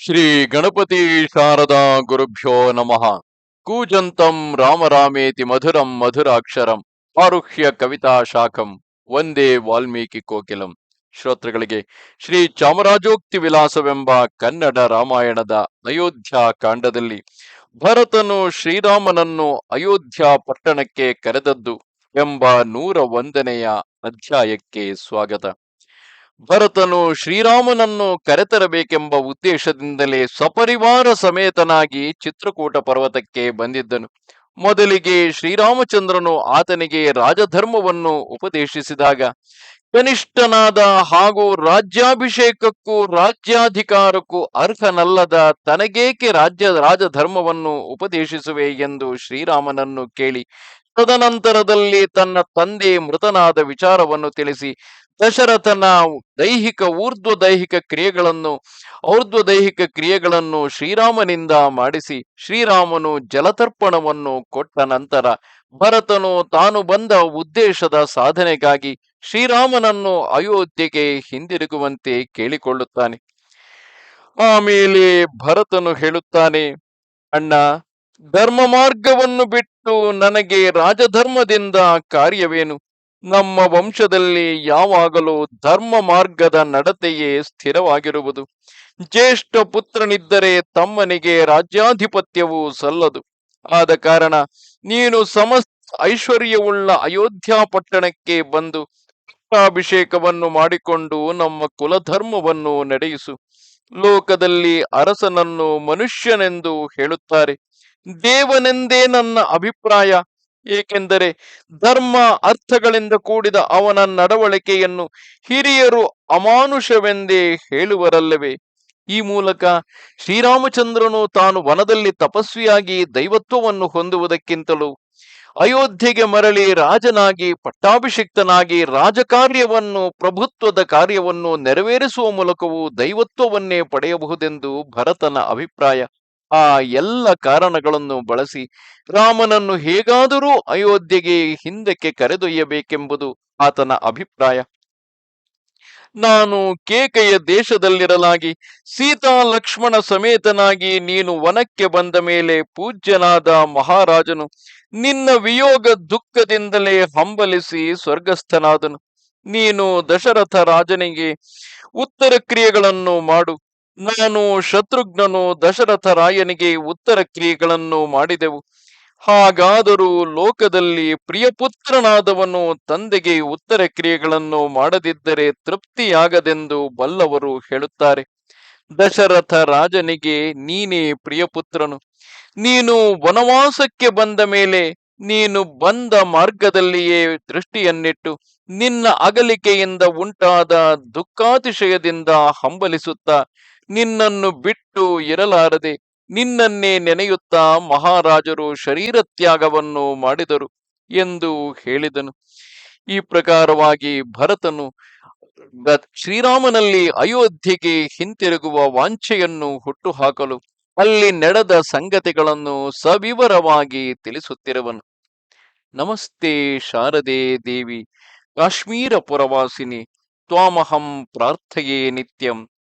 ಶ್ರೀ ಗಣಪತಿ ಶಾರದಾ ಗುರುಭ್ಯೋ ನಮಃ. ಕೂಜಂತಂ ರಾಮರಾಮೇತಿ ಮಧುರಂ ಮಧುರಾಕ್ಷರಂ ಆರುಹ್ಯ ಕವಿತಾ ಶಾಖಂ ಒಂದೇ ವಾಲ್ಮೀಕಿ ಕೋಕಿಲಂ. ಶ್ರೋತೃಗಳಿಗೆ ಶ್ರೀ ಚಾಮರಾಜೋಕ್ತಿ ವಿಲಾಸವೆಂಬ ಕನ್ನಡ ರಾಮಾಯಣದ ಅಯೋಧ್ಯ ಕಾಂಡದಲ್ಲಿ ಭರತನು ಶ್ರೀರಾಮನನ್ನು ಅಯೋಧ್ಯ ಪಟ್ಟಣಕ್ಕೆ ಕರೆದದ್ದು ಎಂಬ ನೂರ ಒಂದನೆಯ ಅಧ್ಯಾಯಕ್ಕೆ ಸ್ವಾಗತ. ಭರತನು ಶ್ರೀರಾಮನನ್ನು ಕರೆತರಬೇಕೆಂಬ ಉದ್ದೇಶದಿಂದಲೇ ಸಪರಿವಾರ ಸಮೇತನಾಗಿ ಚಿತ್ರಕೂಟ ಪರ್ವತಕ್ಕೆ ಬಂದಿದ್ದನು. ಮೊದಲಿಗೆ ಶ್ರೀರಾಮಚಂದ್ರನು ಆತನಿಗೆ ರಾಜಧರ್ಮವನ್ನು ಉಪದೇಶಿಸಿದಾಗ, ಕನಿಷ್ಠನಾದ ಹಾಗೂ ರಾಜ್ಯಾಭಿಷೇಕಕ್ಕೂ ರಾಜ್ಯಾಧಿಕಾರಕ್ಕೂ ಅರ್ಹನಲ್ಲದ ತನಗೇಕೆ ರಾಜ್ಯ, ರಾಜಧರ್ಮವನ್ನು ಉಪದೇಶಿಸುವೆ ಎಂದು ಶ್ರೀರಾಮನನ್ನು ಕೇಳಿ, ತದನಂತರದಲ್ಲಿ ತನ್ನ ತಂದೆ ಮೃತನಾದ ವಿಚಾರವನ್ನು ತಿಳಿಸಿ ದಶರಥನ ದೈಹಿಕ ಊರ್ಧ್ವ ದೈಹಿಕ ಕ್ರಿಯೆಗಳನ್ನು, ಔರ್ಧ್ವ ದೈಹಿಕ ಕ್ರಿಯೆಗಳನ್ನು ಶ್ರೀರಾಮನಿಂದ ಮಾಡಿಸಿ, ಶ್ರೀರಾಮನು ಜಲತರ್ಪಣವನ್ನು ಕೊಟ್ಟ ನಂತರ ಭರತನು ತಾನು ಬಂದ ಉದ್ದೇಶದ ಸಾಧನೆಗಾಗಿ ಶ್ರೀರಾಮನನ್ನು ಅಯೋಧ್ಯೆಗೆ ಹಿಂದಿರುಗುವಂತೆ ಕೇಳಿಕೊಳ್ಳುತ್ತಾನೆ. ಆಮೇಲೆ ಭರತನು ಹೇಳುತ್ತಾನೆ, ಅಣ್ಣ ಧರ್ಮ ಮಾರ್ಗವನ್ನು ಬಿಟ್ಟು ನನಗೆ ರಾಜಧರ್ಮದಿಂದ ಕಾರ್ಯವೇನು? ನಮ್ಮ ವಂಶದಲ್ಲಿ ಯಾವಾಗಲೂ ಧರ್ಮ ಮಾರ್ಗದ ನಡತೆಯೇ ಸ್ಥಿರವಾಗಿರುವುದು. ಜ್ಯೇಷ್ಠ ಪುತ್ರನಿದ್ದರೆ ತಮ್ಮನಿಗೆ ರಾಜ್ಯಾಧಿಪತ್ಯವೂ ಸಲ್ಲದು. ಆದ ಕಾರಣ ನೀನು ಸಮಸ್ತ ಐಶ್ವರ್ಯವುಳ್ಳ ಅಯೋಧ್ಯ ಪಟ್ಟಣಕ್ಕೆ ಬಂದು ಅಭಿಷೇಕವನ್ನು ಮಾಡಿಕೊಂಡು ನಮ್ಮ ಕುಲಧರ್ಮವನ್ನು ನಡೆಯಿಸು. ಲೋಕದಲ್ಲಿ ಅರಸನನ್ನು ಮನುಷ್ಯನೆಂದು ಹೇಳುತ್ತಾರೆ. ದೇವನೆಂದೇ ನನ್ನ ಅಭಿಪ್ರಾಯ. ಏಕೆಂದರೆ ಧರ್ಮ ಅರ್ಥಗಳಿಂದ ಕೂಡಿದ ಅವನ ನಡವಳಿಕೆಯನ್ನು ಹಿರಿಯರು ಅಮಾನುಷವೆಂದೇ ಹೇಳುವರಲ್ಲವೇ? ಈ ಮೂಲಕ ಶ್ರೀರಾಮಚಂದ್ರನು ತಾನು ವನದಲ್ಲಿ ತಪಸ್ವಿಯಾಗಿ ದೈವತ್ವವನ್ನು ಹೊಂದುವುದಕ್ಕಿಂತಲೂ ಅಯೋಧ್ಯೆಗೆ ಮರಳಿ ರಾಜನಾಗಿ, ಪಟ್ಟಾಭಿಷಿಕ್ತನಾಗಿ ರಾಜಕಾರ್ಯವನ್ನು, ಪ್ರಭುತ್ವದ ಕಾರ್ಯವನ್ನು ನೆರವೇರಿಸುವ ಮೂಲಕವೂ ದೈವತ್ವವನ್ನೇ ಪಡೆಯಬಹುದೆಂದು ಭರತನ ಅಭಿಪ್ರಾಯ. ಆ ಎಲ್ಲ ಕಾರಣಗಳನ್ನು ಬಳಸಿ ರಾಮನನ್ನು ಹೇಗಾದರೂ ಅಯೋಧ್ಯೆಗೆ ಹಿಂದಕ್ಕೆ ಕರೆದೊಯ್ಯಬೇಕೆಂಬುದು ಆತನ ಅಭಿಪ್ರಾಯ. ನಾನು ಕೇಕೆಯ ದೇಶದಲ್ಲಿರಲಾಗಿ ಸೀತಾ ಲಕ್ಷ್ಮಣ ಸಮೇತನಾಗಿ ನೀನು ವನಕ್ಕೆ ಬಂದ ಮೇಲೆ ಪೂಜ್ಯನಾದ ಮಹಾರಾಜನು ನಿನ್ನ ವಿಯೋಗ ದುಃಖದಿಂದಲೇ ಹಂಬಲಿಸಿ ಸ್ವರ್ಗಸ್ಥನಾದನು. ನೀನು ದಶರಥ ರಾಜನಿಗೆ ಉತ್ತರ ಕ್ರಿಯೆಗಳನ್ನು ಮಾಡು. ನಾನು ಶತ್ರುಘ್ನನು ದಶರಥ ರಾಯನಿಗೆ ಉತ್ತರ ಕ್ರಿಯೆಗಳನ್ನು ಮಾಡಿದೆವು. ಹಾಗಾದರೂ ಲೋಕದಲ್ಲಿ ಪ್ರಿಯಪುತ್ರನಾದವನು ತಂದೆಗೆ ಉತ್ತರ ಕ್ರಿಯೆಗಳನ್ನು ಮಾಡದಿದ್ದರೆ ತೃಪ್ತಿಯಾಗದೆಂದು ಬಲ್ಲವರು ಹೇಳುತ್ತಾರೆ. ದಶರಥ ರಾಜನಿಗೆ, ನೀನೇ ಪ್ರಿಯಪುತ್ರನು. ನೀನು ವನವಾಸಕ್ಕೆ ಬಂದ ಮೇಲೆ ನೀನು ಬಂದ ಮಾರ್ಗದಲ್ಲಿಯೇ ದೃಷ್ಟಿಯನ್ನಿಟ್ಟು ನಿನ್ನ ಅಗಲಿಕೆಯಿಂದ ಉಂಟಾದ ದುಃಖಾತಿಶಯದಿಂದ ಹಂಬಲಿಸುತ್ತಾ ನಿನ್ನನ್ನು ಬಿಟ್ಟು ಇರಲಾರದೆ ನಿನ್ನನ್ನೇ ನೆನೆಯುತ್ತಾ ಮಹಾರಾಜರು ಶರೀರ ತ್ಯಾಗವನ್ನು ಮಾಡಿದರು ಎಂದು ಹೇಳಿದನು. ಈ ಪ್ರಕಾರವಾಗಿ ಭರತನು ಶ್ರೀರಾಮನಲ್ಲಿ ಅಯೋಧ್ಯೆಗೆ ಹಿಂತಿರುಗುವ ವಾಂಛೆಯನ್ನು ಹುಟ್ಟುಹಾಕಲು ಅಲ್ಲಿ ನಡೆದ ಸಂಗತಿಗಳನ್ನು ಸವಿವರವಾಗಿ ತಿಳಿಸುತ್ತಿರುವನು. ನಮಸ್ತೆ ಶಾರದೆ ದೇವಿ, ಕಾಶ್ಮೀರ ಪುರವಾಸಿನಿ, ತ್ವಾಮಹಂ ಪ್ರಾರ್ಥೆಯೇ ನಿತ್ಯಂ.